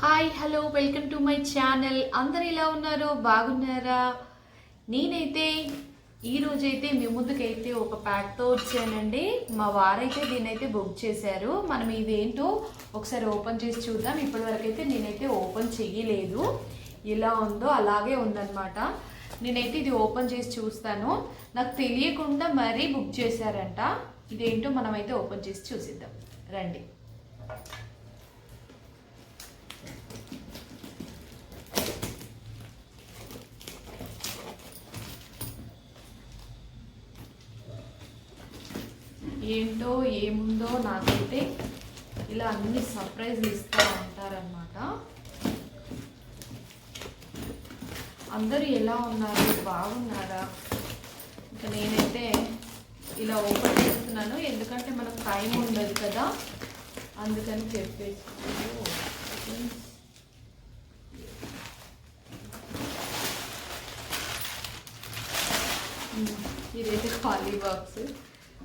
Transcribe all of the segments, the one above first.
Hi hello welcome to my channel అందరు ఎలా ఉన్నారు? బాగున్నారా? నేనైతే ఈ రోజైతే మీ ముందుకైతే ఒక ప్యాక్తో వచ్చానండి. మా వారైతే దీన్నైతే బుక్ చేశారు. మనం ఇదేంటో ఒకసారి ఓపెన్ చేసి చూద్దాం. ఇప్పటివరకైతే నేనైతే ఓపెన్ చెయ్యలేదు. ఎలా ఉందో అలాగే ఉందన్నమాట. నేనైతే ఇది ఓపెన్ చేసి చూస్తాను. నాకు తెలియకుండా మరీ బుక్ చేశారంట. ఇదేంటో మనమైతే ఓపెన్ చేసి చూసిద్దాం. రండి. ఏంటో ఏముందో నాకైతే ఇలా అన్ని సర్ప్రైజ్లు ఇస్తూ ఉంటారనమాట అందరూ ఎలా ఉన్నారు? బాగున్నారా? ఇంకా నేనైతే ఇలా ఓపెన్ చేస్తున్నాను. ఎందుకంటే మనకు టైం ఉండదు కదా. అందుకని చెప్పేసి ఇదైతే ఖాళీ బాక్స్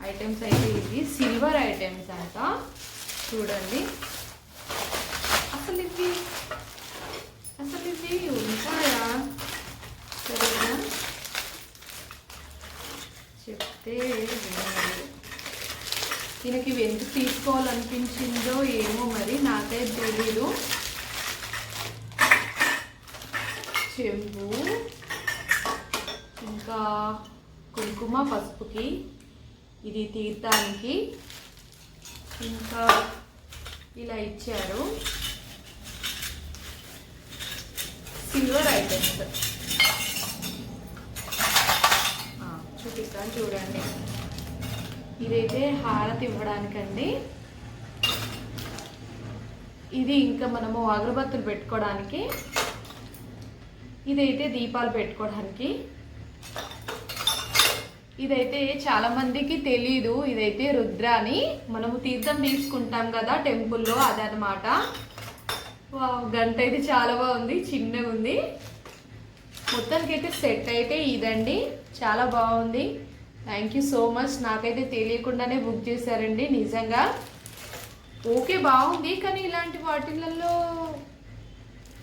ఐటమ్స్ అయితే ఇది. సిల్వర్ ఐటమ్స్ అంట. చూడండి. అసలు ఇవి అసలు ఇవి ఉంటాయా? సరేనా? చెప్తే దీనికి ఇవి ఎందుకు తీసుకోవాలనిపించిందో ఏమో మరి నాకే తెలీదు. చెంబు. ఇంకా కుంకుమ పసుపుకి ఇది తీర్థానికి ఇంకా ఇలా ఇచ్చారు. సిల్వర్ ఐటమ్స్ చూపిస్తాను చూడండి. ఇదైతే హారతి ఇవ్వడానికండి. ఇది ఇంకా మనము అగరబత్తులు పెట్టుకోవడానికి ఇదైతే దీపాలు పెట్టుకోవడానికి ఇదైతే చాలా మందికి తెలీదు. ఇదైతే రుద్ర అని మనము తీర్థం తీసుకుంటాం కదా టెంపుల్లో అదనమాట వావ్, గంట అయితే చాలా బాగుంది చిన్నగా ఉంది. మొత్తానికి అయితే సెట్ అయితే ఇదండి. చాలా బాగుంది. థ్యాంక్ యూ సో మచ్ నాకైతే తెలియకుండానే బుక్ చేశారండి నిజంగా. ఓకే బాగుంది. కానీ ఇలాంటి వాటిలలో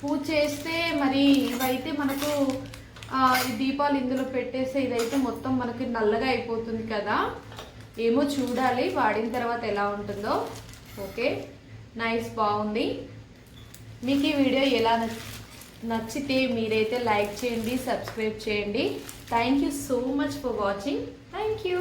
పూజ చేస్తే మరి ఇవైతే మనకు ఈ దీపాలు ఇందులో పెట్టేస్తే ఇదైతే మొత్తం మనకి నల్లగా అయిపోతుంది కదా. ఏమో చూడాలి వాడిన తర్వాత ఎలా ఉంటుందో. ఓకే నైస్ బాగుంది. మీకు ఈ వీడియో ఎలా నచ్చితే మీరైతే లైక్ చేయండి సబ్స్క్రైబ్ చేయండి. Thank you so much for watching thank you